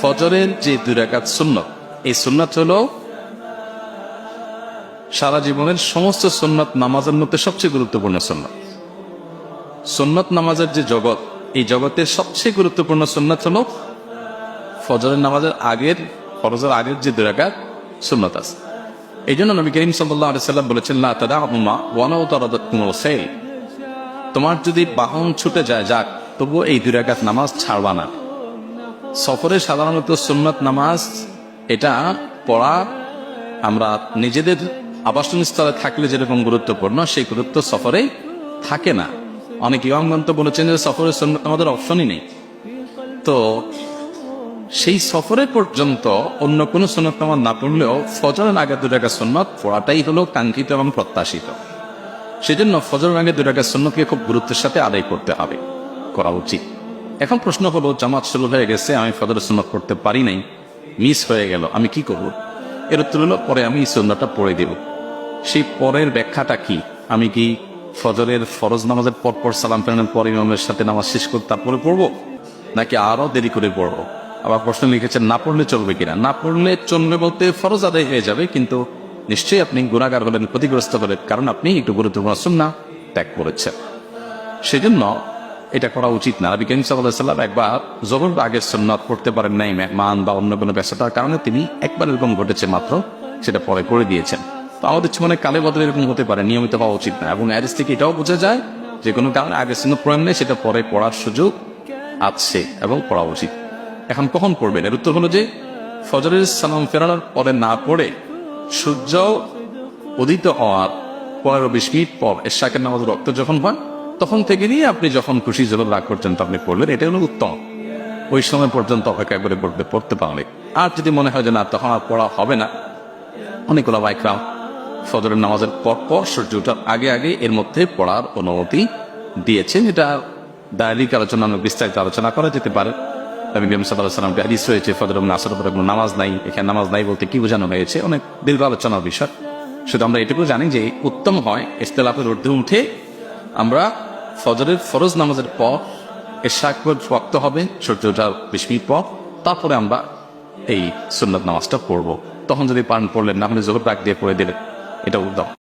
ফজরের যে দুরাকাত সুন্নত, এই সুন্নাত হল সারা জীবনের সমস্ত সুন্নত নামাজের মধ্যে সবচেয়ে গুরুত্বপূর্ণ সুন্নত। সুন্নত নামাজের যে জগৎ, এই জগতের সবচেয়ে গুরুত্বপূর্ণ সুন্নত হল ফজরের নামাজের আগের, ফরজের আগের যে দুরাকাত সুন্নত আছে। এই জন্য নবী করিম সাল্লাহ সাল্লাম বলেছেন না তাদা আহমা ও তারা সেল তোমার যদি বাহন ছুটে যায়, যাক, তবুও এই দুই রাকাত নামাজ ছাড়বা না। সফরে সাধারণত সুন্নত নামাজ, এটা পড়া, আমরা নিজেদের আবাসন স্থলে থাকলে যেরকম গুরুত্বপূর্ণ, সেই গুরুত্ব সফরে থাকে না। অনেক ইয়ংগন্ত বলেছেন যে সফরে সুন্নত আমাদের অপশনই নেই। তো সেই সফরে পর্যন্ত অন্য কোনো সুন্নত নামাজ না পড়লেও ফজরের আগে দু টাকা সুন্নত পড়াটাই হলো কাঙ্ক্ষিত এবং প্রত্যাশিত। সেজন্য ফজরের আগে দু টাকা সুন্নতকে খুব গুরুত্বের সাথে আদায় করতে হবে। করা উচিত। এখন প্রশ্ন হলো, জামাত শুরু হয়ে গেছে, আমি ফজরের সুন্নত করতে পারি নাই, মিস হয়ে গেল, আমি কি করব? এর উত্তর হলো, পরে আমি সুন্নতটা পড়ে দেব। সেই পরের ব্যাখ্যাটা কি? আমি কি ফজরের ফরজ নামাজের পর পর সালাম ফেরানোর পর ইমামের সাথে নামাজ শেষ করে তারপরে পড়ব? নাকি আরও দেরি করে পড়ব? আবার প্রশ্ন লিখেছেন, না পড়লে চলবে কিনা? না পড়লে চলবে বলতে ফরজ আদায় হয়ে যাবে, কিন্তু নিশ্চয়ই আপনি গুণাগার হলেন, ক্ষতিগ্রস্ত হলেন, কারণ আপনি একটু গুরুত্বপূর্ণ সুন্না ত্যাগ করেছেন। সেজন্য এটা করা উচিত না। নবী করিম সাল্লাহ একবার জবর আগের সন্ন্যত পড়তে পারেন নাই মান বা অন্য কোনো ব্যস্ততার কারণে তিনি একবার এরকম ঘটেছে মাত্র, সেটা পরে করে দিয়েছেন। তো আমাদের জীবনে কালে বদলে এরকম হতে পারে, নিয়মিত হওয়া উচিত না। এবং অ্যারেস থেকে এটাও বোঝা যায়, যে কোনো কারণে আগের সন্ন্য প্রয়োগ নেই, সেটা পরে পড়ার সুযোগ আছে এবং পড়া উচিত। এখন কখন পড়বেন? এর উত্তর হলো যে, ফজরের সালাম ফেরানোর পরে না পড়ে সূর্য উদিত হওয়ার পনেরো বিশ মিনিট পর এশাকের নামাজ রক্ত যখন হয়, তখন থেকে নিয়ে আপনি যখন খুশি জল রাগ পর্যন্ত আপনি পড়লেন এটা হলো উত্তম। ওই সময় পর্যন্ত অপেক্ষা করে পড়তে পড়তে পারলে। আর যদি মনে হয় যে না, তখন আর পড়া হবে না। অনেকগুলো বাইকরাম ফজরের নামাজের পর পর সূর্য ওঠার আগে আগে এর মধ্যে পড়ার অনুমতি দিয়েছেন। এটা দায়লিক আলোচনা বিস্তারিত আলোচনা করা যেতে পারে। হাদিস রয়েছে কোনো নামাজ নাই, এখানে নামাজ নাই বলতে কি বোঝানো হয়েছে? অনেক দীর্ঘ আলোচনার বিষয়। শুধু আমরা এটুকু জানি যে উত্তম হয় ইস্তেলাফের ঊর্ধ্বে উঠে আমরা ফজরের ফরজ নামাজের পর এশাক ওয়াক্ত হবে সূর্য ওঠার বিশ মিনিট পর, তারপরে আমরা এই সুন্নত নামাজটা পড়ব। তখন যদি পান পড়লেন, না হলে জোহর ডাক দিয়ে পড়ে দিলেন এটা উত্তম।